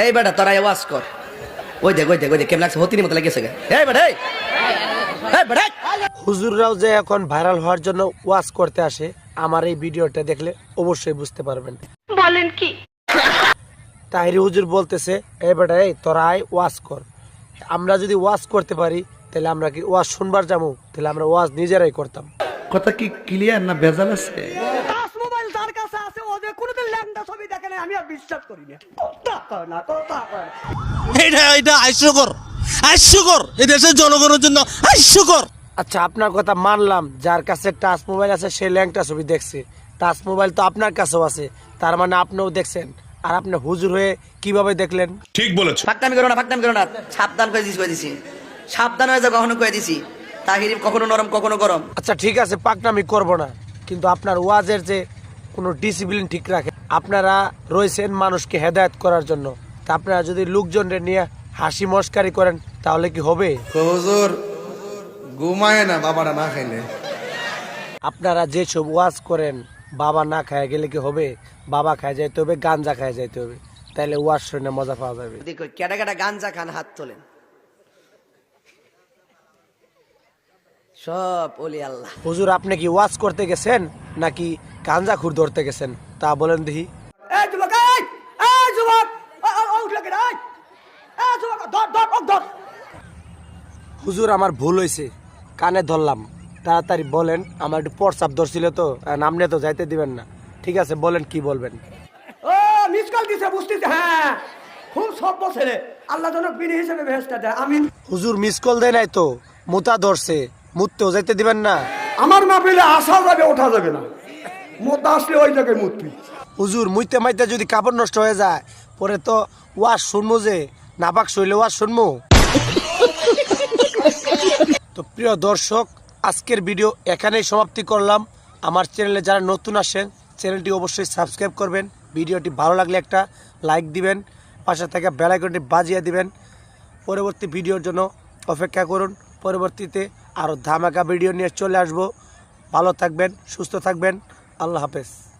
এই বেটা তোরা ওয়াজ কর। ওই দেখ ওই দেখ ওই দেখ কেমন লাগছে? হতিনি মতো লাগেছে এই বেটা এই। এই বেটা হুজুররাও যে এখন ভাইরাল হওয়ার জন্য ওয়াজ করতে আসে আমার এই ভিডিওটা দেখলে অবশ্যই বুঝতে পারবেন। বলেন কি? তাহিরি হুজুর বলতেছে এই বেটা এই তোরা আয় ওয়াজ কর। আমরা যদি ওয়াজ করতে পারি তাহলে আমরা কি ওয়াজ শুনবার যাব? তাহলে আমরা ওয়াজ নিজেরাই করতাম। কথা কি ক্লিয়ার না ভেজাল আছে টাচ মোবাইল যার কাছে আছে ও যে কোনোদিন ল্যাংটা ছবি দেখে আমি আর বিশ্বাস করি না। কথা কয় না কথা কয় এটা এটা হাস্যকর হাস্যকর এই দেশের জনগণের জন্য হাস্যকর আচ্ছা আপনার কথা মানলাম যার কাছে টাচ মোবাইল আছে সে ল্যাংটা ছবি দেখছে। টাচ মোবাইল তো আপনার কাছেও আছে তার মানে আপনিও দেখছেন। আর আপনি হুজুর হয়ে কীভাবে দেখলেন? ফাঁকতামি করো না ফাঁকতামি করো না। সাবধান করে দিছি করে দিছি। সাবধান হয়ে যাও কখনো করে দিছি। তাহিরি কখনো নরম কখনো গরম। আচ্ছা ঠিক আছে পাকনামি করব না। কিন্তু আপনার ওয়াজের যে কোনো ডিসিপ্লিন ঠিক রাখে। আপনারা রয়েছেন মানুষকে হেদায়েত করার জন্য। তা আপনারা যদি লোকজনরে নিয়ে হাসি মস্কারি করেন তাহলে কি হবে? হুজুর ঘুমায় না বাবারা না খাইলে? আপনারা যেসব ওয়াজ করেন বাবা না খায় গেলে কি হবে? বাবা খায় যাইতে হবে গাঞ্জা খায় যাইতে হবে। তাহলে ওয়াজ শুনে মজা পাওয়া যাবে। দেখো কেটা কেটা গাঞ্জা খান হাত তোলেন। সব ওলি আল্লাহ। হুজুর আপনি কি ওয়াজ করতে গেছেন? নাকি গাঞ্জা খুর ধরতে গেছেন তা বলেন দেখি। হুজুর আমার ভুল হয়েছে কানে ধরলাম। তাড়াতাড়ি বলেন আমার একটু পরসাপ ধরছিল তো নামনে তো যাইতে দিবেন না। ঠিক আছে বলেন কি বলবেন। ও দিছে বুঝতেছে হ্যাঁ। খুব সভ্য ছেলে আল্লাহ যেন বিনি হিসেবে ভেসটা দেয় আমি হুজুর মিস কল দেয় নাই তো মুতা ধরছে মুততেও যাইতে দিবেন না। আমার মা পেলে আসা যাবে ওঠা যাবে না। মোটা আসলে ওই জায়গায় মূর্তি। হুজুর, মুইতে মাইতে যদি কাপড় নষ্ট হয়ে যায়, পরে তো ওয়াজ শুনব যে, নাপাক শৈলে ওয়াজ শুনব তো প্রিয় দর্শক, আজকের ভিডিও এখানেই সমাপ্তি করলাম। আমার চ্যানেলে যারা নতুন আসেন, চ্যানেলটি অবশ্যই সাবস্ক্রাইব করবেন। ভিডিওটি ভালো লাগলে একটা লাইক দিবেন, পাশে থাকা বেলাইকনটি বাজিয়ে দিবেন। পরবর্তী ভিডিওর জন্য অপেক্ষা করুন। পরবর্তীতে আরও ধামাকা ভিডিও নিয়ে চলে আসব। ভালো থাকবেন, সুস্থ থাকবেন। আল্লাহ হাফেজ।